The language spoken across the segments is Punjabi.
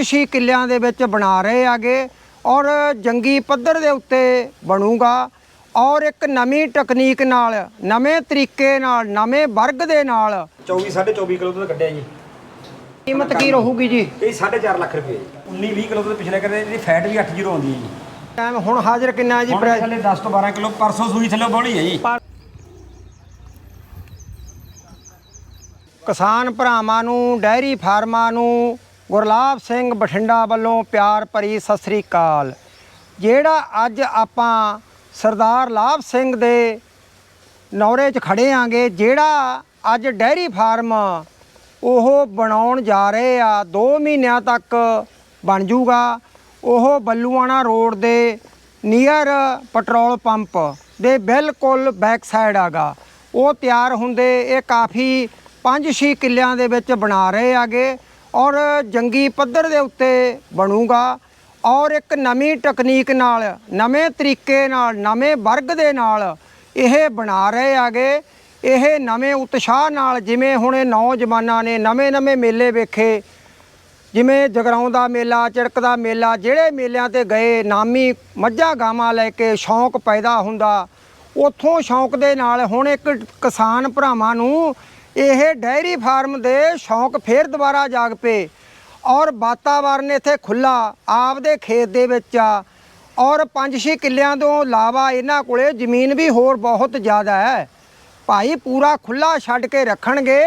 ਛੇ ਕਿੱਲਿਆਂ ਦੇ ਵਿੱਚ ਬਣਾ ਰਹੇ ਆਗੇ ਔਰ ਜੰਗੀ ਪੱਧਰ ਦੇ ਉੱਤੇ ਬਣੂਗਾ ਔਰ ਇੱਕ ਨਵੀਂ ਟੈਕਨੀਕ ਨਾਲ ਨਵੇਂ ਤਰੀਕੇ ਨਾਲ ਨਵੇਂ ਵਰਗ ਦੇ ਨਾਲ 24 24.5 ਕਿਲੋ ਦੁੱਧ ਕੱਢਿਆ ਜੀ। ਕੀਮਤ ਕੀ ਰਹੂਗੀ ਜੀ? ਇਹ 4.5 ਲੱਖ ਰੁਪਏ 19 20 ਕਿਲੋ ਦੁੱਧ ਪਿਛਲੇ ਕਰਦੇ ਇਹਦੀ ਫੈਟ ਵੀ 8 ਜ਼ੀਰੋ ਆਉਂਦੀ ਹੈ ਜੀ। ਟਾਈਮ ਹੁਣ ਹਾਜ਼ਰ ਕਿੰਨਾ ਹੈ ਜੀ? ਹੁਣ ਥੱਲੇ 10 ਤੋਂ 12 ਕਿਲੋ ਪਰਸੋਂ ਸੂਈ ਥੱਲੇ ਬੋਲੀ ਹੈ ਜੀ। ਕਿਸਾਨ ਭਰਾਵਾਂ ਨੂੰ ਡੈਰੀ ਫਾਰਮਾਂ ਨੂੰ ਗੁਰਲਾਬ ਸਿੰਘ ਬਠਿੰਡਾ ਵੱਲੋਂ ਪਿਆਰ ਭਰੀ ਸਤਿ ਸ੍ਰੀ ਅਕਾਲ। ਜਿਹੜਾ ਅੱਜ ਆਪਾਂ ਸਰਦਾਰ ਲਾਭ ਸਿੰਘ ਦੇ ਨੌਰੇ 'ਚ ਖੜੇ ਆਂਗੇ, ਜਿਹੜਾ ਅੱਜ ਡੈਰੀ ਫਾਰਮ ਉਹ ਬਣਾਉਣ ਜਾ ਰਹੇ ਆ 2 ਮਹੀਨਿਆਂ ਤੱਕ ਬਣ ਜੂਗਾ। ਉਹ ਬੱਲੂਆਣਾ ਰੋਡ ਦੇ ਨੀਅਰ ਪੈਟਰੋਲ ਪੰਪ ਦੇ ਬਿਲਕੁਲ ਬੈਕ ਸਾਈਡ ਆਗਾ। ਉਹ ਤਿਆਰ ਹੁੰਦੇ ਇਹ ਕਾਫੀ 5-6 ਕਿੱਲਿਆਂ ਦੇ ਵਿੱਚ ਬਣਾ ਰਹੇ ਆਗੇ। ਔਰ ਜੰਗੀ ਪੱਧਰ ਦੇ ਉੱਤੇ ਬਣੂਗਾ ਔਰ ਇੱਕ ਨਵੀਂ ਟੈਕਨੀਕ ਨਾਲ, ਨਵੇਂ ਤਰੀਕੇ ਨਾਲ, ਨਵੇਂ ਵਰਗ ਦੇ ਨਾਲ ਇਹ ਬਣਾ ਰਹੇ ਆਗੇ। ਇਹ ਨਵੇਂ ਉਤਸ਼ਾਹ ਨਾਲ ਜਿਵੇਂ ਹੁਣ ਇਹ ਨੌਜਵਾਨਾਂ ਨੇ ਨਵੇਂ-ਨਵੇਂ ਮੇਲੇ ਵੇਖੇ, ਜਿਵੇਂ ਜਗਰਾਉਂ ਦਾ ਮੇਲਾ, ਚਿੜਕ ਦਾ ਮੇਲਾ, ਜਿਹੜੇ ਮੇਲਿਆਂ ਤੇ ਗਏ, ਨਾਮੀ ਮੱਝਾਂ ਗਾਵਾਂ ਲੈ ਕੇ ਸ਼ੌਂਕ ਪੈਦਾ ਹੁੰਦਾ। ਉਥੋਂ ਸ਼ੌਂਕ ਦੇ ਨਾਲ ਹੁਣ ਇੱਕ ਕਿਸਾਨ ਭਰਾਵਾਂ ਨੂੰ ਇਹ ਡੈਰੀ ਫਾਰਮ ਦੇ ਸ਼ੌਂਕ ਫੇਰ ਦੁਬਾਰਾ ਜਾਗ ਪਏ ਔਰ ਵਾਤਾਵਰਨ ਇੱਥੇ ਖੁੱਲਾ ਆਪਦੇ ਖੇਤ ਦੇ ਵਿੱਚ ਆ ਔਰ 5-6 ਕਿੱਲਿਆਂ ਤੋਂ ਇਲਾਵਾ ਇਹਨਾਂ ਕੋਲੇ ਜ਼ਮੀਨ ਵੀ ਹੋਰ ਬਹੁਤ ਜ਼ਿਆਦਾ ਹੈ। ਭਾਈ ਪੂਰਾ ਖੁੱਲਾ ਛੱਡ ਕੇ ਰੱਖਣਗੇ,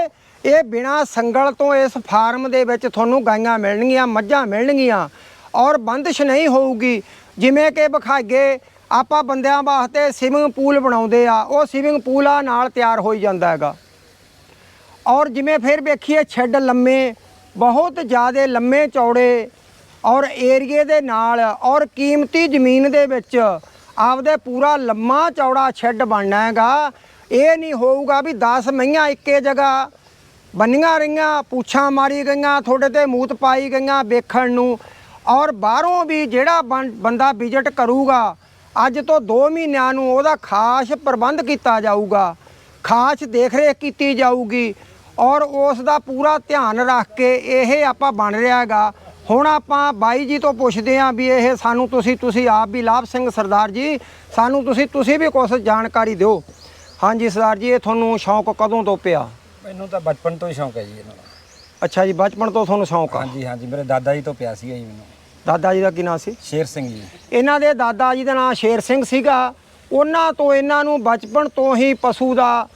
ਇਹ ਬਿਨਾ ਸੰਗਲ ਤੋਂ ਇਸ ਫਾਰਮ ਦੇ ਵਿੱਚ ਤੁਹਾਨੂੰ ਗਾਈਆਂ ਮਿਲਣਗੀਆਂ, ਮੱਝਾਂ ਮਿਲਣਗੀਆਂ ਔਰ ਬੰਦਸ਼ ਨਹੀਂ ਹੋਊਗੀ। ਜਿਵੇਂ ਕਿ ਵਿਖਾਈਏ, ਆਪਾਂ ਬੰਦਿਆਂ ਵਾਸਤੇ ਸਵਿਮਿੰਗ ਪੂਲ ਬਣਾਉਂਦੇ ਆ, ਉਹ ਸਵਿਮਿੰਗ ਪੂਲ ਆ, ਨਾਲ ਤਿਆਰ ਹੋਈ ਜਾਂਦਾ ਹੈਗਾ। ਔਰ ਜਿਵੇਂ ਫਿਰ ਵੇਖੀਏ ਛੱਡ ਲੰਮੇ, ਬਹੁਤ ਜ਼ਿਆਦਾ ਲੰਮੇ ਚੌੜੇ ਔਰ ਏਰੀਏ ਦੇ ਨਾਲ ਔਰ ਕੀਮਤੀ ਜ਼ਮੀਨ ਦੇ ਵਿੱਚ ਆਪਦੇ ਪੂਰਾ ਲੰਮਾ ਚੌੜਾ ਛੱਡ ਬਣਨਾ ਹੈਗਾ। ਇਹ ਨਹੀਂ ਹੋਊਗਾ ਵੀ 10 ਮਈਆਂ ਇੱਕੇ ਜਗ੍ਹਾ ਬੰਨੀਆਂ ਰਹੀਆਂ, ਪੂਛਾਂ ਮਾਰੀ ਗਈਆਂ, ਤੁਹਾਡੇ ਤੇ ਮੂਤ ਪਾਈ ਗਈਆਂ ਵੇਖਣ ਨੂੰ। ਔਰ ਬਾਹਰੋਂ ਵੀ ਜਿਹੜਾ ਬੰ- ਬੰਦਾ ਵਿਜ਼ਿਟ ਕਰੂਗਾ, ਅੱਜ ਤੋਂ 2 ਮਹੀਨਿਆਂ ਨੂੰ ਉਹਦਾ ਖਾਸ ਪ੍ਰਬੰਧ ਕੀਤਾ ਜਾਊਗਾ, ਖਾਸ ਦੇਖਰੇਖ ਕੀਤੀ ਜਾਊਗੀ। ਔਰ ਉਸ ਦਾ ਪੂਰਾ ਧਿਆਨ ਰੱਖ ਕੇ ਇਹ ਆਪਾਂ ਬਣ ਰਿਹਾ ਹੈਗਾ। ਹੁਣ ਆਪਾਂ ਬਾਈ ਜੀ ਤੋਂ ਪੁੱਛਦੇ ਆਂ ਵੀ ਇਹ ਸਾਨੂੰ ਤੁਸੀਂ ਤੁਸੀਂ ਆਪ ਵੀ ਲਾਭ ਸਿੰਘ ਸਰਦਾਰ ਜੀ ਸਾਨੂੰ ਤੁਸੀਂ ਤੁਸੀਂ ਵੀ ਕੁਝ ਜਾਣਕਾਰੀ ਦਿਓ। ਹਾਂਜੀ ਸਰਦਾਰ ਜੀ ਇਹ ਤੁਹਾਨੂੰ ਸ਼ੌਂਕ ਕਦੋਂ ਤੋਂ ਪਿਆ? ਮੈਨੂੰ ਤਾਂ ਬਚਪਨ ਤੋਂ ਹੀ ਸ਼ੌਂਕ ਹੈ ਜੀ ਇਹਨਾਂ ਦਾ। ਅੱਛਾ ਜੀ ਬਚਪਨ ਤੋਂ ਤੁਹਾਨੂੰ ਸ਼ੌਂਕ ਆ? ਹਾਂਜੀ ਹਾਂਜੀ ਮੇਰੇ ਦਾਦਾ ਜੀ ਤੋਂ ਪਿਆ ਸੀਗਾ ਜੀ ਮੈਨੂੰ। ਦਾਦਾ ਜੀ ਦਾ ਕੀ ਨਾਂ ਸੀ? ਸ਼ੇਰ ਸਿੰਘ ਜੀ। ਇਹਨਾਂ ਦੇ ਦਾਦਾ ਜੀ ਦਾ ਨਾਮ ਸ਼ੇਰ ਸਿੰਘ ਸੀਗਾ। ਉਹਨਾਂ ਤੋਂ ਇਹਨਾਂ ਨੂੰ ਬਚਪਨ ਤੋਂ ਹੀ ਪਸ਼ੂ ਦਾ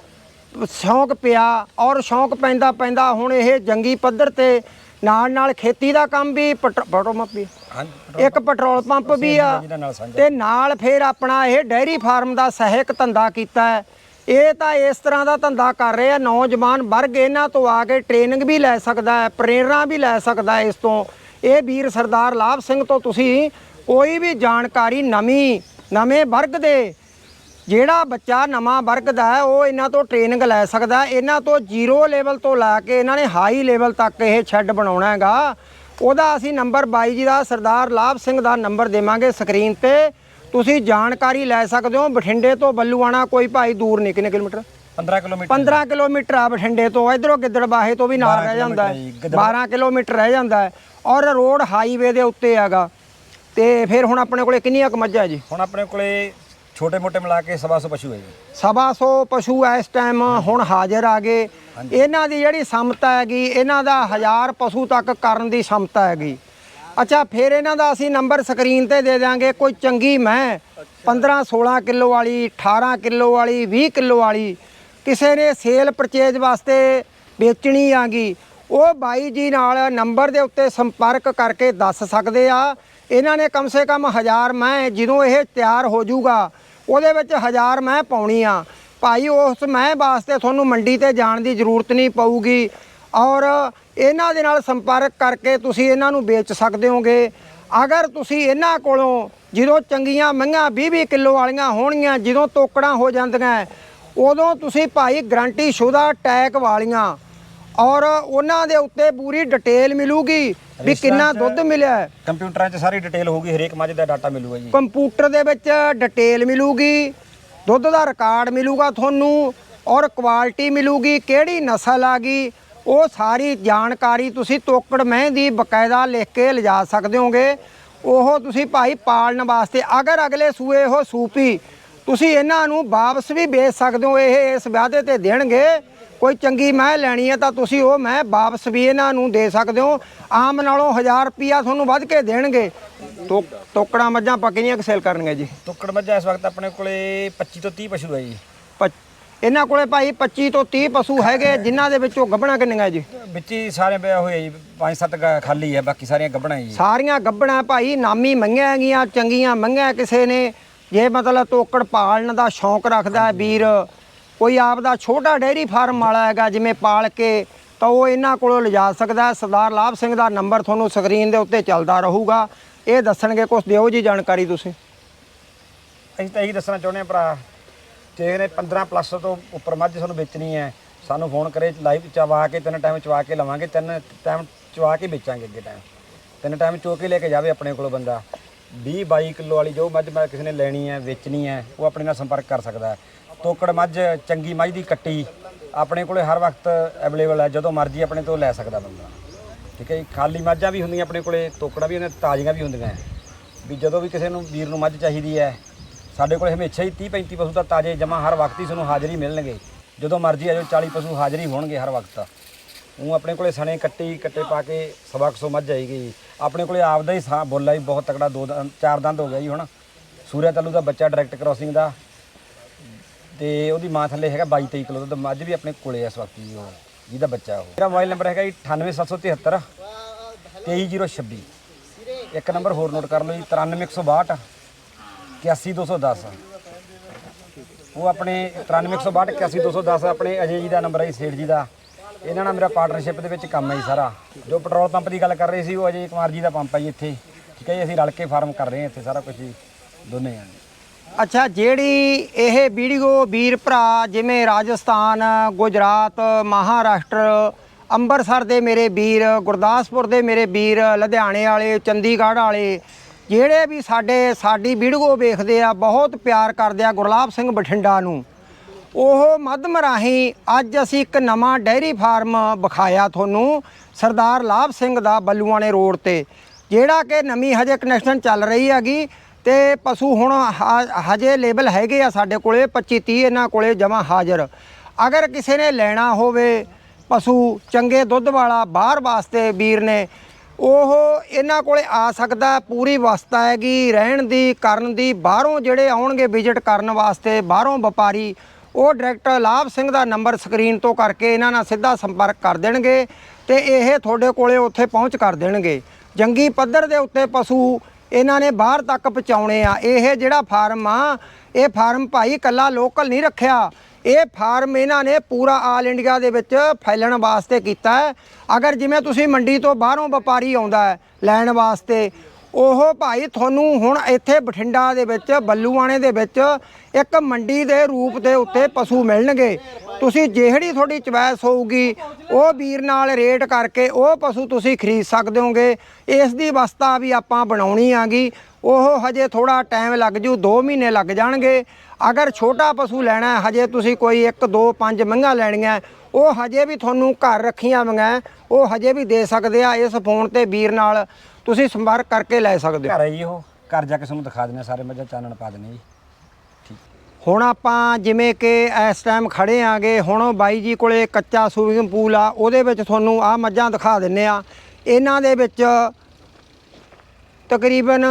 ਸ਼ੌਂਕ ਪਿਆ ਔਰ ਸ਼ੌਂਕ ਪੈਂਦਾ ਪੈਂਦਾ ਹੁਣ ਇਹ ਜੰਗੀ ਪੱਧਰ ਤੇ ਨਾਲ ਨਾਲ ਖੇਤੀ ਦਾ ਕੰਮ ਵੀ ਪੈਟਰੋ ਪੰਪ ਵੀ ਇੱਕ ਪੈਟਰੋਲ ਪੰਪ। ਵੀ ਆ ਤੇ ਨਾਲ ਫਿਰ ਆਪਣਾ ਇਹ ਡੈਰੀ ਫਾਰਮ ਦਾ ਸਹਾਇਕ ਧੰਦਾ ਕੀਤਾ ਹੈ। ਇਹ ਤਾਂ ਇਸ ਤਰ੍ਹਾਂ ਦਾ ਧੰਦਾ ਕਰ ਰਹੇ ਆ ਨੌਜਵਾਨ ਵਰਗ ਇਹਨਾਂ ਤੋਂ ਆ ਕੇ ਟ੍ਰੇਨਿੰਗ ਵੀ ਲੈ ਸਕਦਾ ਹੈ ਪ੍ਰੇਰਣਾ ਵੀ ਲੈ ਸਕਦਾ ਹੈ ਇਸ ਤੋਂ। ਇਹ ਵੀਰ ਸਰਦਾਰ ਲਾਭ ਸਿੰਘ ਤੋਂ ਤੁਸੀਂ ਕੋਈ ਵੀ ਜਾਣਕਾਰੀ ਨਵੀਂ ਨਵੇਂ ਵਰਗ ਦੇ ਜਿਹੜਾ ਬੱਚਾ ਨਵਾਂ ਵਰਗ ਦਾ ਹੈ ਉਹ ਇਹਨਾਂ ਤੋਂ ਟ੍ਰੇਨਿੰਗ ਲੈ ਸਕਦਾ। ਇਹਨਾਂ ਤੋਂ ਜ਼ੀਰੋ ਲੈਵਲ ਤੋਂ ਲਾ ਕੇ ਇਹਨਾਂ ਨੇ ਹਾਈ ਲੈਵਲ ਤੱਕ ਇਹ ਸ਼ੈੱਡ ਬਣਾਉਣਾ ਹੈਗਾ। ਉਹਦਾ ਅਸੀਂ ਨੰਬਰ 22 ਜੀ ਦਾ ਸਰਦਾਰ ਲਾਭ ਸਿੰਘ ਦਾ ਨੰਬਰ ਦੇਵਾਂਗੇ ਸਕਰੀਨ ਤੇ। ਤੁਸੀਂ ਜਾਣਕਾਰੀ ਲੈ ਸਕਦੇ ਹੋ ਬਠਿੰਡੇ ਤੋਂ ਬੱਲੂਆਣਾ ਕੋਈ ਭਾਈ ਦੂਰ ਨਹੀਂ ਕਿੰਨੇ ਕਿਲੋਮੀਟਰ? 15 ਕਿਲੋਮੀਟਰ 15 ਕਿਲੋਮੀਟਰ ਆ ਬਠਿੰਡੇ ਤੋਂ। ਇਧਰੋਂ ਗਿੱਦੜਬਾਹੇ ਤੋਂ ਵੀ ਨਾਲ 12 ਰਹਿ ਜਾਂਦਾ ਹੈ। ਕਿਲੋਮੀਟਰ ਜੀ, ਗਿੱਦੜ- 12 ਕਿਲੋਮੀਟਰ ਰਹਿ ਜਾਂਦਾ ਹੈ। ਔਰ ਰੋਡ ਹਾਈਵੇ ਦੇ ਉੱਤੇ ਹੈਗਾ। ਤੇ ਫਿਰ ਹੁਣ ਆਪਣੇ ਕੋਲੇ ਕਿੰਨੀਆਂ ਕੁ ਮੱਝਾਂ ਜੀ? ਹੁਣ ਆਪਣੇ ਕੋਲੇ ਛੋਟੇ ਮੋਟੇ ਮਿਲਾ ਕੇ ਸਵਾ ਸੌ ਪਸ਼ੂ ਹੈ ਜੀ। ਸਵਾ ਸੌ ਪਸ਼ੂ ਇਸ ਟਾਈਮ ਹੁਣ ਹਾਜ਼ਰ ਆ ਗਏ। ਇਹਨਾਂ ਦੀ ਜਿਹੜੀ ਸਮਤਾ ਹੈਗੀ ਇਹਨਾਂ ਦਾ ਹਜ਼ਾਰ ਪਸ਼ੂ ਤੱਕ ਕਰਨ ਦੀ ਸਮਤਾ ਹੈਗੀ। ਅੱਛਾ ਫਿਰ ਇਹਨਾਂ ਦਾ ਅਸੀਂ ਨੰਬਰ ਸਕਰੀਨ ਤੇ ਦੇ ਦਿਆਂਗੇ। ਕੋਈ ਚੰਗੀ ਮੈਂ 15 16 ਕਿਲੋ ਵਾਲੀ 18 ਕਿਲੋ ਵਾਲੀ 20 ਕਿਲੋ ਵਾਲੀ ਕਿਸੇ ਨੇ ਸੇਲ ਪਰਚੇਜ ਵਾਸਤੇ ਵੇਚਣੀ ਆਗੀ ਉਹ ਬਾਈ ਜੀ ਨਾਲ ਨੰਬਰ ਦੇ ਉੱਤੇ ਸੰਪਰਕ ਕਰਕੇ ਦੱਸ ਸਕਦੇ ਆ। ਇਹਨਾਂ ਨੇ ਕਮ ਸੇ ਕਮ ਹਜ਼ਾਰ ਮੈਂ ਜਦੋਂ ਇਹ ਤਿਆਰ ਹੋ ਜਾਊਗਾ ਉਹਦੇ ਵਿੱਚ ਹਜ਼ਾਰ ਮੈਂ ਪਾਉਣੀ ਆ। ਭਾਈ, ਉਸ ਮੈਂ ਵਾਸਤੇ ਤੁਹਾਨੂੰ ਮੰਡੀ ਤੇ ਜਾਣ ਦੀ ਜ਼ਰੂਰਤ ਨਹੀਂ ਪਊਗੀ। ਔਰ ਇਹਨਾਂ ਦੇ ਨਾਲ ਸੰਪਰਕ ਕਰਕੇ ਤੁਸੀਂ ਇਹਨਾਂ ਨੂੰ ਵੇਚ ਸਕਦੇ ਹੋਗੇ। ਅਗਰ ਤੁਸੀਂ ਇਹਨਾਂ ਕੋਲੋਂ ਜਦੋਂ ਚੰਗੀਆਂ ਮਈਆਂ 20-20 ਕਿਲੋ ਵਾਲੀਆਂ ਹੋਣਗੀਆਂ, ਜਦੋਂ ਤੋਕੜਾਂ ਹੋ ਜਾਂਦੀਆਂ, ਉਦੋਂ ਤੁਸੀਂ ਭਾਈ ਗਰੰਟੀ ਸ਼ੁਦਾ ਟੈਕ ਵਾਲੀਆਂ ਔਰ ਉਹਨਾਂ ਦੇ ਉੱਤੇ ਪੂਰੀ ਡਿਟੇਲ ਮਿਲੂਗੀ ਵੀ ਕਿੰਨਾ ਦੁੱਧ ਮਿਲਿਆ ਹੈ। ਕੰਪਿਊਟਰਾਂ 'ਚ ਸਾਰੀ ਡਿਟੇਲ ਹੋਊਗੀ ਹਰੇਕ ਮੱਝ ਦਾ ਡਾਟਾ ਮਿਲੂਗਾ ਜੀ। ਕੰਪਿਊਟਰ ਦੇ ਵਿੱਚ ਡਿਟੇਲ ਮਿਲੂਗੀ ਦੁੱਧ ਦਾ ਰਿਕਾਰਡ ਮਿਲੂਗਾ ਤੁਹਾਨੂੰ ਔਰ ਕੁਆਲਿਟੀ ਮਿਲੂਗੀ ਕਿਹੜੀ ਨਸਲ ਆ ਗਈ ਉਹ ਸਾਰੀ ਜਾਣਕਾਰੀ ਤੁਸੀਂ ਤੋਕੜ ਮਹਿ ਦੀ ਬਕਾਇਦਾ ਲਿਖ ਕੇ ਲਿਜਾ ਸਕਦੇ ਹੋਗੇ। ਉਹ ਤੁਸੀਂ ਭਾਈ ਪਾਲਣ ਵਾਸਤੇ ਅਗਰ ਅਗਲੇ ਸੂਏ ਉਹ ਸੂਪੀ ਤੁਸੀਂ ਇਹਨਾਂ ਨੂੰ ਵਾਪਸ ਵੀ ਵੇਚ ਸਕਦੇ ਹੋ ਇਹ ਇਸ ਵਿਆਹ ਤੇ ਦੇਣਗੇ। ਕੋਈ ਚੰਗੀ ਮੈਂ ਲੈਣੀ ਹੈ ਤਾਂ ਤੁਸੀਂ ਉਹ ਮੈਂ ਵਾਪਸ ਵੀ ਇਹਨਾਂ ਨੂੰ ਦੇ ਸਕਦੇ ਹੋ। ਆਮ ਨਾਲੋਂ 1000 ਰੁਪਿਆ ਤੁਹਾਨੂੰ ਵੱਧ ਕੇ ਦੇਣਗੇ। ਤੋ ਤੋਕੜਾਂ ਮੱਝਾਂ ਪੱਕੀਆਂ ਕਿ ਸੇਲ ਕਰਨਗੇ ਜੀ? ਟੁੱਕੜ ਮੱਝਾਂ ਇਸ ਵਕਤ ਆਪਣੇ ਕੋਲੇ 25 ਤੋਂ 30 ਪਸ਼ੂ ਹੈ ਜੀ। ਪੱਚ- ਇਹਨਾਂ ਕੋਲੇ ਭਾਈ 25 ਤੋਂ 30 ਪਸ਼ੂ ਹੈਗੇ ਜਿਨ੍ਹਾਂ ਦੇ ਵਿੱਚੋਂ ਗੱਭਣਾ ਕਿੰਨੀਆਂ ਜੀ? ਵਿੱਚ ਹੀ ਸਾਰੇ ਪਿਆ ਹੋਏ ਜੀ ਪੰਜ ਸੱਤ ਗ- ਖਾਲੀ ਹੈ ਬਾਕੀ ਸਾਰੀਆਂ ਗੱਭਣਾ ਜੀ। ਸਾਰੀਆਂ ਗੱਭਣਾ ਭਾਈ ਨਾਮੀ ਮੰਗੀਆਂ ਹੈਗੀਆਂ ਚੰਗੀਆਂ ਮੰਗੀਆਂ ਕਿਸੇ ਨੇ। ਜੇ ਮਤਲਬ ਤੋਕੜ ਪਾਲਣ ਦਾ ਸ਼ੌਂਕ ਰੱਖਦਾ ਹੈ ਵੀਰ ਕੋਈ ਆਪ ਦਾ ਛੋਟਾ ਡੇਅਰੀ ਫਾਰਮ ਵਾਲਾ ਹੈਗਾ, ਜਿਵੇਂ ਪਾਲ ਕੇ, ਤਾਂ ਉਹ ਇਹਨਾਂ ਕੋਲੋਂ ਲਿਜਾ ਸਕਦਾ ਸਰਦਾਰ ਲਾਭ ਸਿੰਘ ਦਾ ਨੰਬਰ ਤੁਹਾਨੂੰ ਸਕਰੀਨ ਦੇ ਉੱਤੇ ਚੱਲਦਾ ਰਹੂਗਾ। ਇਹ ਦੱਸਣਗੇ ਕੁਛ, ਦਿਓ ਜੀ ਜਾਣਕਾਰੀ ਤੁਸੀਂ। ਅਸੀਂ ਤਾਂ ਇਹੀ ਦੱਸਣਾ ਚਾਹੁੰਦੇ ਹਾਂ ਭਰਾ, ਜੇ ਨੇ 15 ਪਲੱਸ ਤੋਂ ਉੱਪਰ ਮੱਝ ਸਾਨੂੰ ਵੇਚਣੀ ਹੈ, ਸਾਨੂੰ ਫੋਨ ਕਰੇ ਲਾਈਵ ਚਵਾ ਕੇ, ਤਿੰਨ ਟਾਈਮ ਚਵਾ ਕੇ ਲਵਾਂਗੇ, ਤਿੰਨ ਟਾਈਮ ਚਵਾ ਕੇ ਵੇਚਾਂਗੇ ਅੱਗੇ ਟਾਈਮ ਤਿੰਨ ਟਾਈਮ ਚੋ ਕੇ ਲੈ ਕੇ ਜਾਵੇ ਆਪਣੇ ਕੋਲੋਂ ਬੰਦਾ। 20 22 ਕਿਲੋ ਵਾਲੀ ਜੋ ਮੱਝ ਮੈਂ ਕਿਸੇ ਨੇ ਲੈਣੀ ਹੈ, ਵੇਚਣੀ ਹੈ, ਉਹ ਆਪਣੇ ਨਾਲ ਸੰਪਰਕ ਕਰ ਸਕਦਾ ਤੋਕੜ ਮੱਝ ਚੰਗੀ ਮੱਝ ਦੀ ਕੱਟੀ ਆਪਣੇ ਕੋਲੇ ਹਰ ਵਕਤ ਅਵੇਲੇਬਲ ਹੈ, ਜਦੋਂ ਮਰਜ਼ੀ ਆਪਣੇ ਤੋਂ ਲੈ ਸਕਦਾ ਬੰਦਾ। ਠੀਕ ਹੈ ਜੀ? ਖਾਲੀ ਮੱਝਾਂ ਵੀ ਹੁੰਦੀਆਂ ਆਪਣੇ ਕੋਲੇ, ਤੋਕੜਾਂ ਵੀ ਹੁੰਦੀਆਂ, ਤਾਜ਼ੀਆਂ ਵੀ ਹੁੰਦੀਆਂ। ਵੀ ਜਦੋਂ ਵੀ ਕਿਸੇ ਨੂੰ ਵੀਰ ਨੂੰ ਮੱਝ ਚਾਹੀਦੀ ਹੈ, ਸਾਡੇ ਕੋਲ ਹਮੇਸ਼ਾ ਹੀ 30 35 ਪਸ਼ੂ ਤਾਂ ਤਾਜ਼ੇ ਜਮਾ ਹਰ ਵਕਤ ਹੀ ਤੁਹਾਨੂੰ ਹਾਜ਼ਰੀ ਮਿਲਣਗੇ। ਜਦੋਂ ਮਰਜ਼ੀ ਆ ਜਾਓ 40 ਪਸ਼ੂ ਹਾਜ਼ਰੀ ਹੋਣਗੇ ਹਰ ਵਕਤ। ਉਹ ਆਪਣੇ ਕੋਲੇ ਸਣੇ ਕੱਟੀ, ਕੱਟੇ ਪਾ ਕੇ ਸਵਾ ਕੁ ਸੌ ਮੱਝ ਆਏਗੀ। ਜੀ ਆਪਣੇ ਕੋਲੇ ਆਪਦਾ ਹੀ ਸਾਹ ਬੋਲਾ ਹੀ ਬਹੁਤ ਤਕੜਾ ਦੋ ਦੰਦ- ਚਾਰ ਦੰਦ ਹੋ ਗਿਆ ਜੀ ਹੁਣ। ਸੂਰਿਆ ਤਲੂ ਦਾ ਬੱਚਾ ਡਾਇਰੈਕਟ ਕ੍ਰਾਸਿੰਗ ਦਾ। ਤੇ ਉਹਦੀ ਮਾਂ ਥੱਲੇ ਹੈਗਾ 22 23 ਕਿਲੋ ਦਾ ਮੱਝ ਵੀ ਆਪਣੇ ਕੋਲੇ ਆ ਇਸ ਵਕਤ ਜੀ ਉਹ, ਜਿਹਦਾ ਬੱਚਾ ਉਹ। ਮੇਰਾ ਮੋਬਾਈਲ ਨੰਬਰ ਹੈਗਾ ਜੀ 98773 23026 ਇੱਕ ਨੰਬਰ ਹੋਰ ਨੋਟ ਕਰ ਲਓ ਜੀ 93162 81210 ਉਹ ਆਪਣੇ 93162 81210 ਆਪਣੇ ਅਜੇ ਜੀ ਦਾ ਨੰਬਰ ਹੈ ਜੀ, ਸੇਠ ਜੀ ਦਾ। ਇਹਨਾਂ ਨਾਲ ਮੇਰਾ ਪਾਰਟਨਰਸ਼ਿਪ ਦੇ ਵਿੱਚ ਕੰਮ ਹੈ ਜੀ ਸਾਰਾ। ਜੋ ਪੈਟਰੋਲ ਪੰਪ ਦੀ ਗੱਲ ਕਰ ਰਹੇ ਸੀ, ਉਹ ਅਜੇ ਕੁਮਾਰ ਜੀ ਦਾ ਪੰਪ ਹੈ ਜੀ ਇੱਥੇ। ਠੀਕ ਹੈ ਜੀ, ਅਸੀਂ ਰਲ ਕੇ ਫਾਰਮ ਕਰ ਰਹੇ ਹਾਂ ਇੱਥੇ ਸਾਰਾ ਕੁਝ ਜੀ, ਦੋਨੇ ਜਾਣੇ। ਅੱਛਾ, ਜਿਹੜੀ ਇਹ ਵੀਡੀਓ ਵੀਰ ਭਰਾ ਜਿਵੇਂ ਰਾਜਸਥਾਨ, ਗੁਜਰਾਤ, ਮਹਾਰਾਸ਼ਟਰ ਅੰਮ੍ਰਿਤਸਰ ਦੇ ਮੇਰੇ ਵੀਰ, ਗੁਰਦਾਸਪੁਰ ਦੇ ਮੇਰੇ ਵੀਰ, ਲੁਧਿਆਣੇ ਵਾਲੇ, ਚੰਡੀਗੜ੍ਹ ਵਾਲੇ, ਜਿਹੜੇ ਵੀ ਸਾਡੇ, ਸਾਡੀ ਵੀਡੀਓ ਵੇਖਦੇ ਆ, ਬਹੁਤ ਪਿਆਰ ਕਰਦੇ ਆ ਗੁਰਲਾਬ ਸਿੰਘ ਬਠਿੰਡਾ ਨੂੰ। ਉਹ ਮੱਧਮ ਰਾਹੀਂ ਅੱਜ ਅਸੀਂ ਇੱਕ ਨਵਾਂ ਡੈਰੀ ਫਾਰਮ ਵਿਖਾਇਆ ਤੁਹਾਨੂੰ, ਸਰਦਾਰ ਲਾਭ ਸਿੰਘ ਦਾ ਬੱਲੂਆਣੇ ਰੋਡ ਤੇ, ਜਿਹੜਾ ਕਿ ਨਵੀਂ ਹਜੇ ਕਨੈਕਸ਼ਨ ਚੱਲ ਰਹੀ ਹੈਗੀ। ਤੇ ਪਸ਼ੂ ਹੁਣ ਹਜੇ ਲੇਬਲ ਹੈਗੇ ਆ ਸਾਡੇ ਕੋਲੇ 25 30 ਇਹਨਾਂ ਕੋਲੇ ਜਮਾ ਹਾਜ਼ਰ। ਅਗਰ ਕਿਸੇ ਨੇ ਲੈਣਾ ਹੋਵੇ ਪਸ਼ੂ ਚੰਗੇ ਦੁੱਧ ਵਾਲਾ ਬਾਹਰ ਵਾਸਤੇ ਵੀਰ ਨੇ, ਉਹ ਇਹਨਾਂ ਕੋਲੇ ਆ ਸਕਦਾ, ਪੂਰੀ ਵਸਤਾ ਹੈਗੀ, ਰਹਿਣ ਦੀ, ਕਰਨ ਦੀ, ਬਾਹਰੋਂ ਜਿਹੜੇ ਆਉਣਗੇ ਵਿਜ਼ਿਟ ਕਰਨ ਵਾਸਤੇ, ਬਾਹਰੋਂ ਵਪਾਰੀ, ਉਹ ਡਾਇਰੈਕਟਰ ਲਾਭ ਸਿੰਘ ਦਾ ਨੰਬਰ ਸਕਰੀਨ ਤੋਂ ਕਰਕੇ ਇਹਨਾਂ ਨਾਲ ਸਿੱਧਾ ਸੰਪਰਕ ਕਰ ਦੇਣਗੇ ਤੇ ਇਹ ਤੁਹਾਡੇ ਕੋਲੇ ਉੱਥੇ ਪਹੁੰਚ ਕਰ ਦੇਣਗੇ। ਜੰਗੀ ਪੱਧਰ ਦੇ ਉੱਤੇ ਪਸ਼ੂ ਇਹਨਾਂ ਨੇ ਬਾਹਰ ਤੱਕ ਪਹੁੰਚਾਉਣੇ ਆ। ਇਹ ਜਿਹੜਾ ਫਾਰਮ ਆ, ਇਹ ਫਾਰਮ ਭਾਈ ਕੱਲਾ ਲੋਕਲ ਨਹੀਂ ਰੱਖਿਆ। ਇਹ ਫਾਰਮ ਇਹਨਾਂ ਨੇ ਪੂਰਾ ਆਲ ਇੰਡੀਆ ਦੇ ਵਿੱਚ ਫੈਲਣ ਵਾਸਤੇ ਕੀਤਾ ਹੈ। ਅਗਰ ਜਿਵੇਂ ਤੁਸੀਂ ਮੰਡੀ ਤੋਂ ਬਾਹਰੋਂ ਵਪਾਰੀ ਆਉਂਦਾ ਹੈ, ਲੈਣ ਵਾਸਤੇ ਉਹ ਭਾਈ ਤੁਹਾਨੂੰ ਹੁਣ ਇੱਥੇ ਬਠਿੰਡਾ ਦੇ ਵਿੱਚ, ਬੱਲੂਆਣੇ ਦੇ ਵਿੱਚ ਇੱਕ ਮੰਡੀ ਦੇ ਰੂਪ ਦੇ ਉੱਤੇ ਪਸ਼ੂ ਮਿਲਣਗੇ। ਤੁਸੀਂ ਜਿਹੜੀ ਤੁਹਾਡੀ ਚੁਆਇਸ ਹੋਊਗੀ, ਉਹ ਵੀਰ ਨਾਲ ਰੇਟ ਕਰਕੇ ਉਹ ਪਸ਼ੂ ਤੁਸੀਂ ਖਰੀਦ ਸਕਦੇ ਹੋਗੇ। ਇਸ ਦੀ ਵਸਤਾ ਵੀ ਆਪਾਂ ਬਣਾਉਣੀ ਆਗੀ। ਉਹ ਹਜੇ ਥੋੜਾ ਟਾਈਮ ਲੱਗ ਜੂ 2 ਮਹੀਨੇ ਲੱਗ ਜਾਣਗੇ। ਅਗਰ ਛੋਟਾ ਪਸ਼ੂ ਲੈਣਾ, ਹਜੇ ਤੁਸੀਂ ਕੋਈ 1 2 5 ਮਹਿੰਗਾ ਲੈਣੀਆਂ, ਉਹ ਹਜੇ ਵੀ ਤੁਹਾਨੂੰ ਘਰ ਰੱਖੀਆਂ ਮੰਗਾ ਉਹ ਹਜੇ ਵੀ ਦੇ ਸਕਦੇ ਆ ਇਸ ਫੋਨ ਤੇ ਵੀਰ ਨਾਲ। ਤੁਸੀਂ ਸੰਪਰਕ ਕਰਕੇ ਲੈ ਸਕਦੇ ਹੋ। ਘਰ ਹੈ ਜੀ ਉਹ। ਘਰ ਜਾ ਕੇ ਤੁਹਾਨੂੰ ਦਿਖਾ ਦਿੰਦੇ ਹਾਂ ਸਾਰੇ ਮੱਝਾਂ ਚਾਨਣ ਪਾ ਦਿੰਦੇ ਜੀ। ਠੀਕ। ਹੁਣ ਆਪਾਂ ਜਿਵੇਂ ਕਿ ਇਸ ਟਾਈਮ ਖੜੇ ਆਂਗੇ ਹੁਣ ਉਹ ਬਾਈ ਜੀ ਕੋਲੇ ਕੱਚਾ ਸਵਿਮਿੰਗ ਪੂਲ ਆ ਉਹਦੇ ਵਿੱਚ ਤੁਹਾਨੂੰ ਆ ਮੱਝਾਂ ਦਿਖਾ ਦਿੰਨੇ ਆ ਇਹਨਾਂ ਦੇ ਵਿੱਚ ਤਕਰੀਬਨ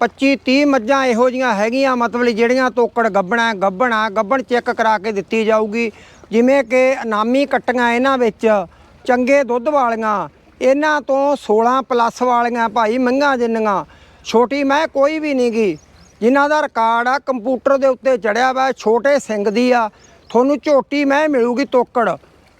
25 30 ਮੱਝਾਂ ਇਹੋ ਜੀਆਂ ਹੈਗੀਆਂ ਮਤਲਬ ਜਿਹੜੀਆਂ ਤੋਕੜ ਗੱਬਣਾ ਗੱਬਣਾ ਗੱਬਣ ਚੈੱਕ ਕਰਾ ਕੇ ਦਿੱਤੀ ਜਾਊਗੀ। ਜਿਵੇਂ ਕਿ ਇਨਾਮੀ ਕੱਟੀਆਂ ਇਹਨਾਂ ਵਿੱਚ ਚੰਗੇ ਦੁੱਧ ਵਾਲੀਆਂ ਇਹਨਾਂ ਤੋਂ 16 ਪਲੱਸ ਵਾਲੀਆਂ ਭਾਈ ਮਹਿੰਗਾ ਜਿੰਨੀਆਂ। ਛੋਟੀ ਮੈਂ ਕੋਈ ਵੀ ਨਹੀਂ ਗੀ। ਜਿਨ੍ਹਾਂ ਦਾ ਰਿਕਾਰਡ ਆ ਕੰਪਿਊਟਰ ਦੇ ਉੱਤੇ ਚੜਿਆ ਵਾ, ਛੋਟੇ ਸਿੰਘ ਦੀ ਆ। ਤੁਹਾਨੂੰ ਝੋਟੀ ਮੈਂ ਮਿਲੂਗੀ ਤੋਕੜ।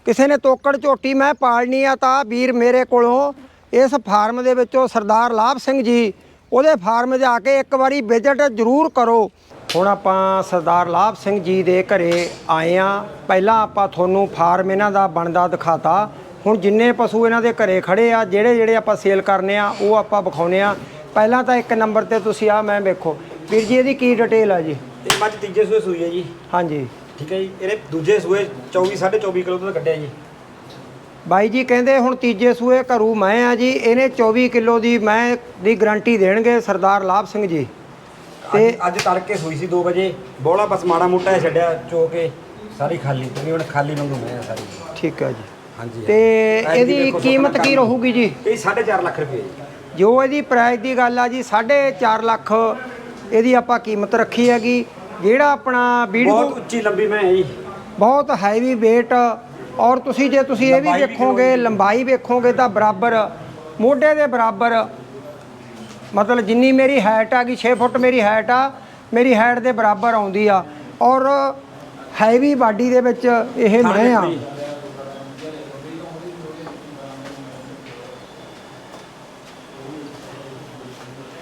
ਕਿਸੇ ਨੇ ਤੋਕੜ ਝੋਟੀ ਮੈਂ ਪਾਲਣੀ ਆ ਤਾਂ ਵੀਰ ਮੇਰੇ ਕੋਲੋਂ ਇਸ ਫਾਰਮ ਦੇ ਵਿੱਚੋਂ ਸਰਦਾਰ ਲਾਭ ਸਿੰਘ ਜੀ, ਉਹਦੇ ਫਾਰਮ ਜਾ ਕੇ ਇੱਕ ਵਾਰੀ ਵਿਜ਼ਿਟ ਜ਼ਰੂਰ ਕਰੋ। ਹੁਣ ਆਪਾਂ ਸਰਦਾਰ ਲਾਭ ਸਿੰਘ ਜੀ ਦੇ ਘਰੇ ਆਏ ਆ। ਪਹਿਲਾਂ ਆਪਾਂ ਤੁਹਾਨੂੰ ਫਾਰਮ ਇਹਨਾਂ ਦਾ ਬਣਦਾ ਦਿਖਾਤਾ। ਹੁਣ ਜਿੰਨੇ ਪਸ਼ੂ ਇਹਨਾਂ ਦੇ ਘਰੇ ਖੜੇ ਆ ਜਿਹੜੇ ਜਿਹੜੇ ਆਪਾਂ ਸੇਲ ਕਰਨੇ ਆ ਉਹ ਆਪਾਂ ਵਿਖਾਉਨੇ ਆ। ਪਹਿਲਾਂ ਤਾਂ ਇੱਕ ਨੰਬਰ ਤੇ ਤੁਸੀਂ ਆ ਮੈਂ ਵੇਖੋ। ਵੀਰ ਜੀ ਇਹਦੀ ਕੀ ਡਿਟੇਲ ਆ ਜੀ? ਇਹ ਮੱਝ ਤੀਜੇ ਸੂਏ ਸੂਈ ਹੈ ਜੀ। ਹਾਂਜੀ। ਠੀਕ ਹੈ ਜੀ। ਇਹਨੇ ਦੂਜੇ ਸੂਏ 24 24.5 ਕਿਲੋ ਦੁੱਧ ਕੱਢਿਆ ਜੀ। ਬਾਈ ਜੀ ਕਹਿੰਦੇ ਹੁਣ ਤੀਜੇ ਸੂਏ ਘਰੂ ਮੈਂ ਆ ਜੀ ਇਹਨੇ 24 ਕਿਲੋ ਦੀ ਮੈਂ ਦੀ ਗਾਰੰਟੀ ਦੇਣਗੇ ਸਰਦਾਰ ਲਾਭ ਸਿੰਘ ਜੀ। ਤੇ ਅੱਜ ਤੜਕੇ ਸੂਈ ਸੀ 2 ਵਜੇ। ਬੋਲਾ ਬਸ ਮਾੜਾ ਮੋਟਾ ਛੱਡਿਆ ਚੋ ਕੇ ਸਾਰੀ ਖਾਲੀ ਤਕਰੀਬਨ ਖਾਲੀ ਵਾਂਗੂ ਮੈਂ ਸਾਰੀ। ਠੀਕ ਹੈ ਜੀ। ਹਾਂਜੀ ਤੇ ਇਹਦੀ ਕੀਮਤ ਕੀ। ਰਹੂਗੀ ਜੀ? ਇਹ 4.5 ਲੱਖ ਰੁਪਏ ਜੀ। ਜੋ ਇਹਦੀ ਪ੍ਰਾਈਸ ਦੀ ਗੱਲ ਆ ਜੀ 4.5 ਲੱਖ ਇਹਦੀ ਆਪਾਂ ਕੀਮਤ ਰੱਖੀ ਹੈਗੀ। ਜਿਹੜਾ ਆਪਣਾ ਵੀਡੀਓ ਬਹੁਤ ਉੱਚੀ ਲੰਬੀ ਮੈਂ ਹੈ ਜੀ ਬਹੁਤ ਹੈਵੀ weight ਔਰ ਤੁਸੀਂ ਜੇ ਤੁਸੀਂ ਇਹ ਵੀ ਕਿੰਨੀ? ਲੰਬਾਈ ਵੇਖੋਗੇ ਤਾਂ ਬਰਾਬਰ ਮੋਢੇ ਦੇ ਬਰਾਬਰ। ਮਤਲਬ ਜਿੰਨੀ ਮੇਰੀ ਹਾਈਟ ਆ ਗਈ 6 ਫੁੱਟ ਮੇਰੀ ਹਾਈਟ ਆ ਮੇਰੀ ਹਾਈਟ ਦੇ ਬਰਾਬਰ ਆਉਂਦੀ ਆ। ਔਰ ਹੈਵੀ ਬਾਡੀ ਦੇ ਵਿੱਚ ਇਹ ਥਣ ਮੈਂ ਆ।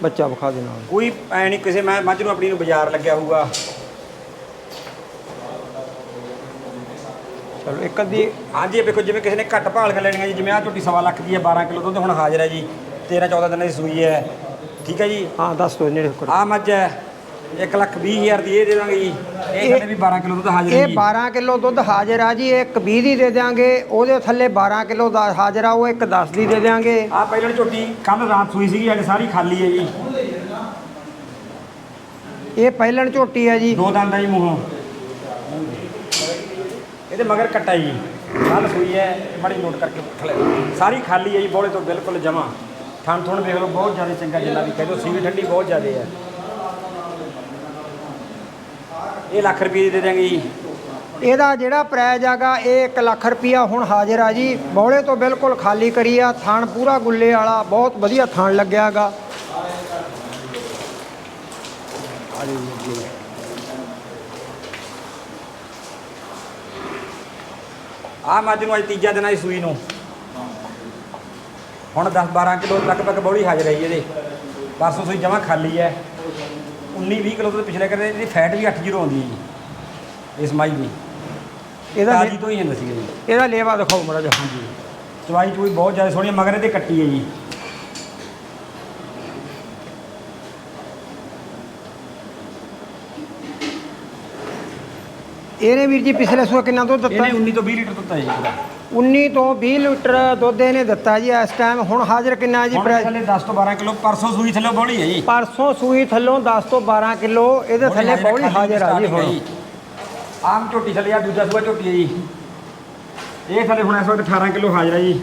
ਬੱਚਾ ਵਿਖਾ ਦੇ ਨਾਲ। ਕੋਈ ਐ ਨਹੀਂ ਕਿਸੇ ਮੈਂ ਮੱਝ ਨੂੰ ਆਪਣੀ ਨੂੰ ਬਾਜ਼ਾਰ ਲੱਗਿਆ ਹੋਊਗਾ। ਚਲੋ ਇੱਕ ਅੱਧੀ ਹਾਂਜੀ ਇਹ ਵੇਖੋ ਜਿਵੇਂ ਕਿਸੇ ਨੇ ਘੱਟ ਭਾਲ ਕੇ ਲੈਣੀਆਂ ਜੀ ਜਿਵੇਂ ਆ ਝੋਟੀ ਸਵਾ ਲੱਖ ਦੀ ਹੈ 12 ਕਿਲੋ ਦੁੱਧ ਹੁਣ ਹਾਜ਼ਰ ਹੈ ਜੀ 13 14 ਦਿਨਾਂ ਦੀ ਸੂਈ ਹੈ। ਠੀਕ ਹੈ ਜੀ? ਹਾਂ ਦੱਸ ਦੋ ਨੇੜੇ ਕਰੋ ਆ ਮੱਝ ਹੈ 1 ਲੱਖ 20 ਹਜ਼ਾਰ ਦੀ ਇਹ ਦੇ ਦਾਂਗੇ ਜੀ। ਇਹ ਥੱਲੇ ਵੀ 12 ਕਿਲੋ ਦੁੱਧ ਹਾਜ਼ਰ ਹੈ ਇਹ ਜੀ। 12 ਕਿਲੋ ਦੁੱਧ ਹਾਜ਼ਰ ਆ ਜੀ ਇੱਕ 20 ਦੀ ਦੇ ਦਿਆਂਗੇ ਉਹਦੇ ਥੱਲੇ 12 ਕਿਲੋ ਦਾ ਹਾਜ਼ਰ ਆ ਉਹ ਇੱਕ 10 ਦੀ ਦੇ ਦਿਆਂਗੇ। ਆ ਪਹਿਲਾਂ ਝੋਟੀ ਕੱਲ ਰਾਤ ਸੂਈ ਸੀਗੀ ਅੱਜ ਸਾਰੀ ਖਾਲੀ ਹੈ ਜੀ। ਇਹ ਪਹਿਲਣ ਝੋਟੀ ਹੈ ਜੀ। ਦੋ ਦੰਦ ਹੈ ਜੀ ਮੂੰਹੋਂ। ਇਹਦੇ ਮਗਰ ਕੱਟਾ ਜੀ। ਕੱਲ ਸੂਈ ਹੈ ਬੜੀ ਨੋਟ ਕਰਕੇ ਖਲੇ ਸਾਰੀ ਖਾਲੀ ਹੈ ਜੀ ਬੋਲੇ ਤੋਂ ਬਿਲਕੁਲ ਜਮਾ ਥਣ ਥਣ ਦੇਖ ਲਓ ਬਹੁਤ ਜ਼ਿਆਦਾ ਚੰਗਾ ਜਿੰਨਾ ਵੀ ਕਹਿ ਦੋ ਸੀਵੀ ਠੰਡੀ ਬਹੁਤ ਜ਼ਿਆਦਾ ਹੈ। ਇਹ ਲੱਖ ਰੁਪਏ ਦੀ ਦੇ ਦਿਆਂਗੇ ਜੀ। ਇਹਦਾ ਜਿਹੜਾ ਪ੍ਰਾਈਜ਼ ਆਗਾ ਇਹ 1 ਲੱਖ ਰੁਪਿਆ ਹੁਣ ਹਾਜ਼ਰ ਆ ਜੀ। ਬੌਲੇ ਤੋਂ ਬਿਲਕੁਲ ਖਾਲੀ ਕਰੀ ਆ ਥਣ ਪੂਰਾ ਗੁੱਲੇ ਵਾਲਾ ਬਹੁਤ ਵਧੀਆ ਥਣ ਲੱਗਿਆਗਾ ਆ ਮੱਝ ਨੂੰ ਅੱਜ ਤੀਜਾ ਦਿਨ ਆਈ ਸੂਈ ਨੂੰ। ਹੁਣ 10 12 ਕਿਲੋ ਲਗਭਗ ਬੌਲੀ ਹਾਜ਼ਰ ਹੈ ਜੀ ਇਹਦੇ। ਪਰਸੋਂ ਸੂਈ ਜਮਾ ਖਾਲੀ ਹੈ। 19 20 ਕਿਲੋ ਤੋਂ ਪਿਛਲੇ ਕਰੇ ਇਹਦੀ ਫੈਟ ਵੀ 8 ਜ਼ੀਰੋ ਆਉਂਦੀ ਹੈ ਜੀ ਇਸ ਮੱਝ ਦੀ। ਇਹਦਾ ਤਾਜੀ ਤੋਂ ਹੀ ਹੁੰਦਾ ਸੀਗਾ ਜੀ ਇਹਦਾ ਲੇਵਾ ਦਿਖਾਓ ਮੜਾ ਜਿਹਾ। ਹਾਂਜੀ। ਚਵਾਈ ਚੂਈ ਬਹੁਤ ਜ਼ਿਆਦਾ ਸੋਹਣੀ ਹੈ, ਮਗਰ ਇਹਦੇ ਕੱਟੀ ਹੈ ਜੀ। ਇਹਨੇ ਵੀਰ ਜੀ ਪਿਛਲੇ ਸੂਏ ਕਿੰਨਾ ਦੁੱਧ ਦਿੱਤਾ? ਇਹਨੇ 19 ਤੋਂ 20 ਲੀਟਰ ਹੈ ਜੀ 19 ਤੋਂ 20 ਲੀਟਰ ਦੁੱਧ ਇਹਨੇ ਦਿੱਤਾ ਜੀ ਇਸ ਟਾਈਮ ਹੁਣ ਹਾਜ਼ਰ ਕਿੰਨਾ ਹੈ ਜੀ? ਹੁਣ ਥੱਲੇ 10 ਤੋਂ 12 ਕਿਲੋ ਪਰਸੋਂ ਸੂਈ ਥੱਲੇ ਬੌਲੀ ਹੈ ਜੀ। ਪਰਸੋਂ ਸੂਈ ਥੱਲੋਂ 10 ਤੋਂ 12 ਕਿਲੋ ਇਹਦੇ ਬੌਲੀ ਥੱਲੇ ਹੈ, ਖਾਲੀ ਹਾਜ਼ਰ ਆ ਜੀ ਹੈ ਹੁਣ ਆਮ ਝੋਟੀ ਥੱਲੇ ਆ ਦੂਜਾ ਸੂਆ ਝੋਟੀ ਹੈ ਜੀ। ਇਹ ਥੱਲੇ ਹੁਣ ਇਸ ਵਕਤ 18 ਕਿਲੋ ਹਾਜ਼ਰ ਹੈ ਜੀ।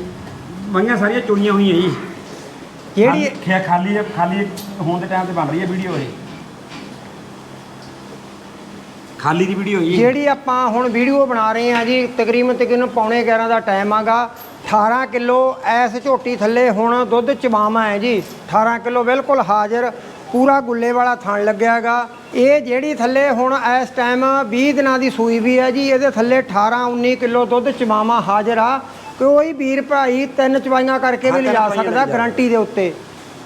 ਮਈਆਂ ਸਾਰੀਆਂ ਚੁਣੀਆਂ ਹੋਈਆਂ ਜੀ। ਜਿਹੜੀ ਖਾਲੀ- ਖਾਲੀ ਖਾਲੀ ਹੋਣ ਦੇ ਟਾਈਮ ਤੇ ਬਣ ਰਹੀ ਹੈ ਵੀਡੀਓ ਇਹ। ਖਾਲੀ ਦੀ ਵੀਡੀਓ ਜੀ ਜਿਹੜੀ ਆਪਾਂ ਹੁਣ ਵੀਡੀਓ ਬਣਾ ਰਹੇ ਹਾਂ ਜੀ ਤਕਰੀਬਨ ਤਕਰੀਬਨ ਪੌਣੇ 11 ਦਾ ਟਾਈਮ ਆਗਾ। 18 ਕਿਲੋ ਐਸ ਝੋਟੀ ਥੱਲੇ ਹੁਣ ਦੁੱਧ ਚਵਾਵਾ ਹੈ ਜੀ। 18 ਕਿਲੋ ਬਿਲਕੁਲ ਹਾਜ਼ਰ ਪੂਰਾ ਗੁੱਲੇ ਵਾਲਾ ਥਣ ਲੱਗਿਆਗਾ ਇਹ ਜਿਹੜੀ ਥੱਲੇ ਹੁਣ ਇਸ ਟਾਈਮ 20 ਦਿਨਾਂ ਦੀ ਸੂਈ ਵੀ ਹੈ ਜੀ ਇਹਦੇ ਥੱਲੇ 18 19 ਕਿਲੋ ਦੁੱਧ ਚਵਾਵਾ ਹਾਜ਼ਰ ਆ। ਕੋਈ ਵੀਰ ਭਾਈ ਤਿੰਨ ਚਵਾਈਆਂ ਕਰਕੇ ਵੀ ਲਿਜਾ ਸਕਦਾ। ਗਾਰੰਟੀ ਦੇ ਉੱਤੇ।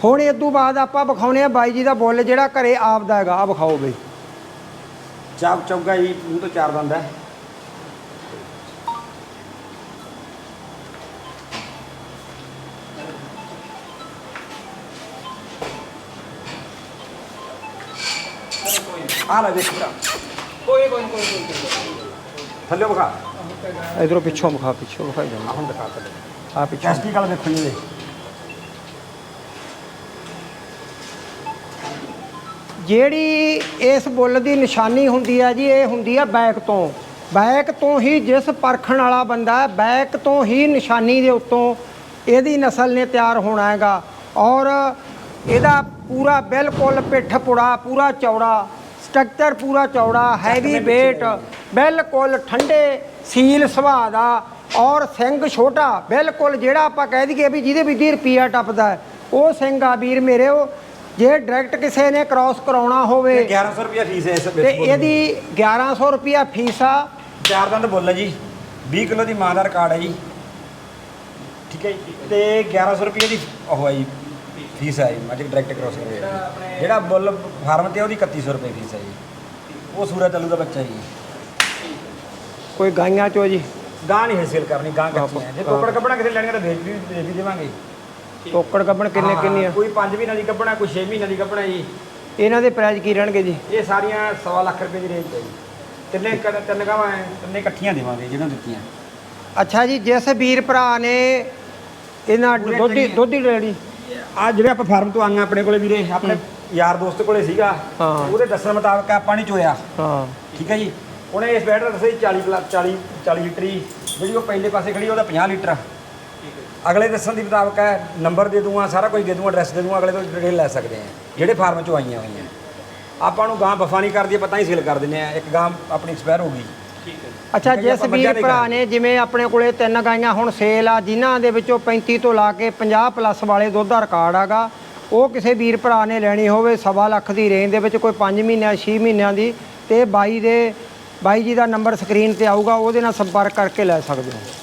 ਹੁਣ ਇਸ ਤੋਂ ਬਾਅਦ ਆਪਾਂ ਵਿਖਾਉਨੇ ਆ ਬਾਈ ਜੀ ਦਾ ਬੁੱਲ ਜਿਹੜਾ ਘਰੇ ਆਪਦਾ ਹੈਗਾ ਆ ਵਿਖਾਓ ਬਈ। ਚਾਪ ਚੌਗਾ ਜੀ ਮੂੰਹ ਤੋਂ ਚਾਰ ਦੰਦ ਹੈ ਆ ਲੈ ਦੇਖ ਭਰਾ। ਕੋਈ ਕੋਈ ਕੋਈ ਥੱਲੇ ਵਿਖਾ। ਇਧਰੋਂ ਪਿੱਛੋਂ ਵਿਖਾ ਪਿੱਛੋਂ ਵਿਖਾਈ ਜਾਂਦਾ। ਹੁਣ ਦਿਖਾ ਥੱਲੇ। ਆ ਪਿੱਛੋਂ। ਟੈਸਟੀ ਕਾਲ ਦੇਖੋ ਜੀ। ਜਿਹੜੀ ਇਸ ਬੁੱਲ ਦੀ ਨਿਸ਼ਾਨੀ ਹੁੰਦੀ ਆ ਜੀ ਇਹ ਹੁੰਦੀ ਆ ਬੈਕ ਤੋਂ। ਬੈਕ ਤੋਂ ਹੀ ਜਿਸ ਪਰਖਣ ਵਾਲਾ ਬੰਦਾ ਹੈ, ਬੈਕ ਤੋਂ ਹੀ ਨਿਸ਼ਾਨੀ ਦੇ ਉੱਤੋਂ ਇਹਦੀ ਨਸਲ ਨੇ ਤਿਆਰ ਹੋਣਾ ਹੈਗਾ। ਔਰ ਇਹਦਾ ਪੂਰਾ ਬਿਲਕੁਲ ਪਿੱਠ ਪੁੜਾ ਪੂਰਾ ਚੌੜਾ ਸਟਰਕਚਰ ਪੂਰਾ ਚੌੜਾ ਹੈਵੀ weight ਬਿਲਕੁਲ ਠੰਡੇ ਸੀਲ ਸੁਭਾਅ ਦਾ ਔਰ ਸਿੰਘ ਛੋਟਾ ਬਿਲਕੁਲ ਜਿਹੜਾ ਆਪਾਂ ਕਹਿ ਦਈਏ ਵੀ ਜਿਹਦੇ ਵਿੱਚ ਦੀ ਰੁਪਿਆ ਟੱਪਦਾ ਉਹ ਸਿੰਘ ਆ ਵੀਰ ਮੇਰੇ ਉਹ ਜੇ ਡਾਇਰੈਕਟ ਕਿਸੇ ਨੇ ਕ੍ਰਾਸ ਕਰਾਉਣਾ ਹੋਵੇ 1100 ਰੁਪਏ ਫੀਸ ਹੈ ਇਸ ਤੇ ਇਹਦੀ 1100 ਰੁਪਿਆ ਫੀਸ ਆ। ਚਾਰ ਦੰਦ ਬੁੱਲ ਜੀ। 20 ਕਿਲੋ ਦੀ ਮਾਂ ਦਾ ਰਿਕਾਰਡ ਹੈ ਜੀ। ਠੀਕ ਹੈ ਜੀ। ਤੇ 1100 ਰੁਪਏ ਦੀ ਉਹ ਹੈ ਜੀ ਫੀਸ ਹੈ ਜੀ। ਮੈਜਿਕ ਡਾਇਰੈਕਟ ਕ੍ਰੋਸ ਜਿਹੜਾ ਬੁੱਲ ਫਾਰਮ ਤੇ ਉਹਦੀ 3100 ਰੁਪਏ ਫੀਸ ਹੈ ਜੀ। ਉਹ ਸੂਰਜ ਚੱਲੂ ਦਾ ਬੱਚਾ ਜੀ। ਕੋਈ ਗਾਈਆਂ ਚੋ ਜੀ? ਗਾਂ ਨਹੀਂ ਹਾਸਿਲ ਕਰਨੀ ਗਾਂ ਕੱਚੀਆਂ। ਜੇ ਹਾਂ। ਕੋਕੜ ਕੱਪੜਾ ਕਿਸੇ ਲੈਣਗੇ ਤਾਂ ਵੇਚ ਵੀ ਦੇ ਵੀ ਦੇਵਾਂਗੇ। ਟੋਕੜ ਗੱਬਣ ਕਿੰਨੇ ਕਿੰਨੀ ਆ ਕੋਈ 5 ਮਹੀਨਿਆਂ ਦੀ ਕੱਪੜਾ ਕੋਈ 6 ਮਹੀਨਿਆਂ ਦੀ ਕੱਪੜਾ ਜੀ। ਇਹਨਾਂ ਦੇ ਪ੍ਰਾਈਸ ਕੀ ਰਹਿਣਗੇ ਜੀ? ਇਹ ਸਾਰੀਆਂ ਸਵਾ ਲੱਖ ਰੁਪਏ ਦੀ ਰੇਂਜ ਹੈ ਜੀ। ਤਿੰਨੇ ਕ- ਤਿੰਨ ਗਾਵਾਂ ਹੈ, ਤਿੰਨੇ ਇਕੱਠੀਆਂ ਦੇਵਾਂਗੇ ਜਿਹਨਾਂ ਦਿੱਤੀਆਂ। ਅੱਛਾ ਜੀ ਜਿਸ ਵੀਰ ਭਰਾ ਨੇ ਇਹਨਾਂ ਪੂਰੇ ਦੁੱਧੀ ਦੁੱਧੀ ਰੈਡੀ ਆ ਜਿਹੜੇ ਆਪਾਂ ਫਾਰਮ ਤੋਂ ਆਂਗਾ ਆਪਣੇ ਕੋਲੇ ਵੀਰੇ ਆਪਣੇ ਯਾਰ ਦੋਸਤ ਕੋਲੇ ਸੀਗਾ ਹਾਂ। ਉਹਦੇ ਦੱਸਣ ਮੁਤਾਬਕ ਆਪਾਂ ਨਹੀਂ ਚੋਇਆ। ਹਾਂ। ਠੀਕ ਹੈ ਜੀ? ਉਹਨੇ ਇਸ ਬੈਟਰ ਦੱਸਿਆ ਜੀ 40 ਪਲੱਸ 40 40 ਲੀਟਰ ਹੀ। ਜਿਹੜੀ ਉਹ ਪਹਿਲੇ ਪਾਸੇ ਖੜੀ ਉਹਦਾ 50 ਲੀਟਰ ਅਗਲੇ ਦੱਸਣ ਦੀ ਮੁਤਾਬਕ ਹੈ ਨੰਬਰ ਦੇ ਦੂੰਗਾ ਸਾਰਾ ਕੁਝ ਦੇ ਦੂੰਗਾ ਐਡਰੈਸ ਦੇ ਦੂੰਗਾ ਅਗਲੇ ਤੋਂ ਡਿਟੇਲ ਲੈ ਸਕਦੇ ਆ ਜਿਹੜੇ ਫਾਰਮ ਚੋਂ ਆਈਆਂ ਹੋਈਆਂ। ਆਪਾਂ ਨੂੰ ਗਾਂ ਵਫਾ ਨਹੀਂ ਕਰਦੀ ਆਪਾਂ ਤਾਂ ਹੀ ਸੇਲ ਕਰ ਦਿੰਦੇ ਆ ਇੱਕ ਗਾਂ ਆਪਣੀ ਐਕਸਪਾਇਰ ਹੋ ਗਈ। ਅੱਛਾ ਠੀਕ ਹੈ ਜੀ, ਜਿਸ ਵੀਰ ਭਰਾ। ਨੇ ਜਿਵੇਂ ਆਪਣੇ ਕੋਲੇ ਤਿੰਨ ਗਾਈਆਂ ਹੁਣ ਸੇਲ ਆ ਜਿਨ੍ਹਾਂ ਦੇ ਵਿੱਚੋਂ 35 ਤੋਂ ਲਾ ਕੇ 50 ਪਲੱਸ ਵਾਲੇ ਦੁੱਧ ਦਾ ਰਿਕਾਰਡ ਆਗਾ ਉਹ ਕਿਸੇ ਵੀਰ ਭਰਾ ਨੇ ਲੈਣੀ ਹੋਵੇ ਸਵਾ ਲੱਖ ਦੀ ਰੇਂਜ ਦੇ ਵਿੱਚ ਕੋਈ 5 ਮਹੀਨਿਆਂ 6 ਮਹੀਨਿਆਂ ਦੀ ਤੇ ਬਾਈ ਦੇ ਬਾਈ ਜੀ ਦਾ ਨੰਬਰ ਸਕਰੀਨ ਤੇ ਆਊਗਾ ਉਹਦੇ ਨਾਲ ਸੰਪਰਕ ਕਰਕੇ ਲੈ ਸਕਦੇ ਹੋ।